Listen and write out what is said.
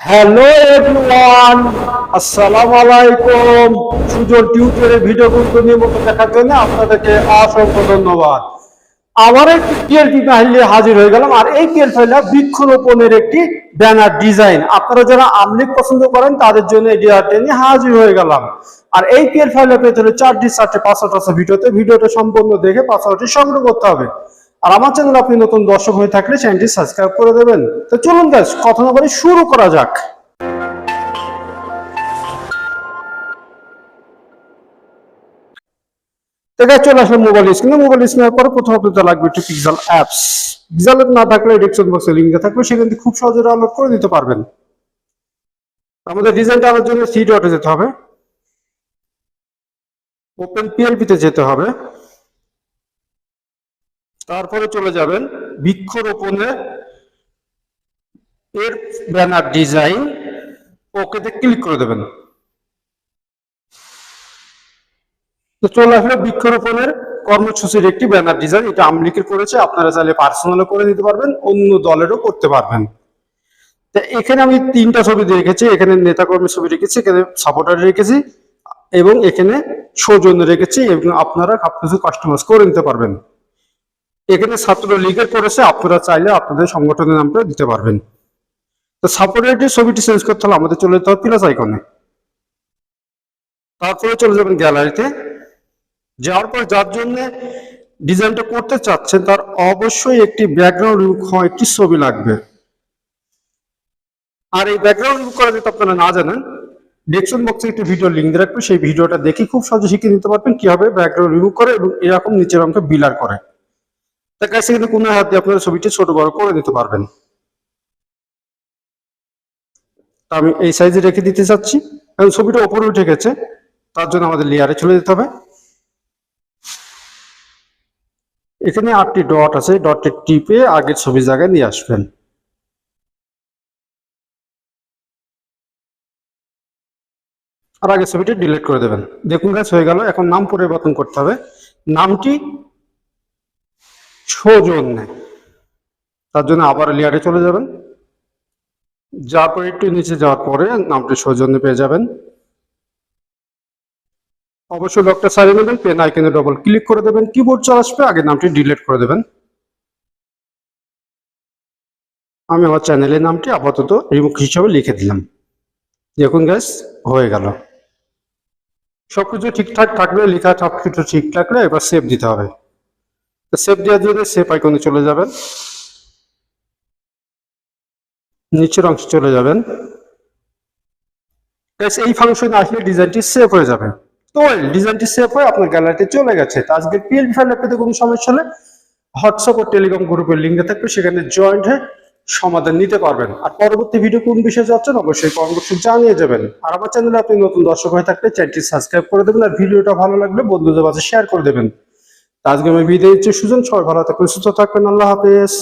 Hello everyone আসসালামু আলাইকুম সুজন টিউটোরিয়ালের ভিডিও গুলো নিয়মিত দেখার জন্য আপনাদেরকে অসংখ্য ধন্যবাদ। আবার একটি পিএলটি ফাইলে হাজির হয়ে গেলাম। আর এই পিএল ফাইলটা বৃক্ষরোপণের একটি ব্যানার ডিজাইন আপনারা যারা আমলিক পছন্দ করেন, তাদের জন্য এই নিয়ে হাজির হয়ে গেলাম। আর এই পিএল ফাইলে পেতে হলে চারটি, চারটে পাসওয়ার্ড আছে ভিডিওতে ভিডিওটা সম্পূর্ণ দেখে পাসওয়ার্ডটি সংগ্রহ করতে হবে। আর আমার চ্যানেল আপনি নতুন দর্শক হয়ে থাকলে চ্যানেলটি সাবস্ক্রাইব করে দেবেন। তো চলুন গাছ কথা না বলে শুরু করা যাক। তো চলে আসলে মোবাইল স্ক্রিনে মোবাইল স্ক্রিনের পরে প্রথম আপনাদের লাগবে একটু পিক্সেল অ্যাপস পিক্সেল না থাকলে ডিসক্রিপশন বক্সে লিঙ্ক থাকবে, সেখান থেকে খুব সহজে ডাউনলোড করে নিতে পারবেন। আমাদের ডিজাইনটা আনার জন্য সি ডটে যেতে হবে। ওপেন পিএলপি তে যেতে হবে। তারপরে চলে যাবেন বৃক্ষরোপণে এর ব্যানার ডিজাইন। ওকেতে ক্লিক করে দেবেন। তো চলে আসলে বৃক্ষরোপণের কর্মসূচির একটি ব্যানার ডিজাইন। এটা আমলিকের করেছে, আপনারা চাইলে পার্সোনালও করে নিতে পারবেন, অন্য দলেরও করতে পারবেন। তো এখানে আমি তিনটা ছবি রেখেছি। এখানে নেতাকর্মীর ছবি রেখেছি, এখানে সাপোর্টার রেখেছি, এবং এখানে সৌজন্য রেখেছি, এবং আপনারা সবকিছু কাস্টমাইজ করে নিতে পারবেন। এখানে ছাত্র লীগের করেছে আপনারা চাইলে আপনাদের সংগঠনের নামটা দিতে পারবেন। তো সাপোর্টারের ছবিটি চেঞ্জ করতে হলে আমাদের চলে যেতে হবে প্লাস আইকনে তারপরে চলে যাবেন গ্যালারিতে যাওয়ার পর যার জন্য ডিজাইনটা করতে চাচ্ছেন, তার অবশ্যই একটি ব্যাকগ্রাউন্ড একটি ছবি লাগবে। আর এই ব্যাকগ্রাউন্ড রিমুভ করা যদি আপনারা না জানেন ডেসক্রিপশন বক্সে একটি ভিডিও লিঙ্ক দিয়ে সেই ভিডিওটা দেখে খুব সহজে শিখে নিতে পারবেন কীভাবে ব্যাকগ্রাউন্ড রিমুভ করে এবং এরকম নিচের অঙ্কে বিলার করে। তার কাছে কিন্তু কোনো হাত দিয়ে আপনারা ছবিটি ছোট বড় করে নিতে পারবেন। তা আমি এই সাইজে রেখে দিতে চাচ্ছি। এবং ছবিটা ওপরে উঠে গেছে, তার জন্য আমাদের লেয়ারে চলে যেতে হবে। এখানে আটটি ডট আছে ডটে টিপে আগের ছবি জায়গায় নিয়ে আসবেন। আর আগে ছবিটি ডিলিট করে দেবেন। দেখুন গাছ হয়ে গেল। এখন নাম পরিবর্তন করতে হবে। নামটি সৌজন্যে তার জন্য আবার লেয়ারে চলে যাবেন। যাওয়ার পরে একটু নিচে যাওয়ার পরে নামটি সৌজন্যে পেয়ে যাবেন। অবশ্যই লকটা সারিয়ে নেবেন পেন আইকনে ডবল ক্লিক করে দেবেন কিবোর্ড চলে আসবে, আগে নামটি ডিলিট করে দেবেন। আমি আমার চ্যানেলের নামটি আপাতত রিমুখ হিসাবে লিখে দিলাম। দেখুন গ্যাস হয়ে গেল। সবকিছু ঠিকঠাক থাকলে, লেখা সবকিছু ঠিক থাকলে এবার সেভ দিতে হবে। তো সেভ দেওয়ার জন্য সেভ আইকনে চলে যাবেন। নিচের অংশে চলে যাবেন। এই ফাংশনে আসলে ডিজাইনটি সেভ হয়ে যাবে। তো ডিজাইনটি সেভ হয়ে আপনার গ্যালারিতে চলে গেছে। তো আজকে পিএলপি ফাইল পেতে কোনো সমস্যা হলে হোয়াটসঅ্যাপ ও টেলিগ্রাম গ্রুপের লিঙ্কে থাকবে। সেখানে জয়েন্ট হয়ে সমাধান নিতে পারবেন। আর পরবর্তী ভিডিও কোন বিষয়ে যাচ্ছেন অবশ্যই কমেন্ট জানিয়ে যাবেন। আর আমার চ্যানেলে আপনি নতুন দর্শক হয়ে থাকলে চ্যানেলটি সাবস্ক্রাইব করে দেবেন। আর ভিডিওটা ভালো লাগলে বন্ধুদের মাঝে শেয়ার করে দেবেন। আজকে আমি বিদায় দিচ্ছি সুজন সবাই ভালো থাকবেন সুস্থ থাকবেন। আল্লাহ হাফেজ।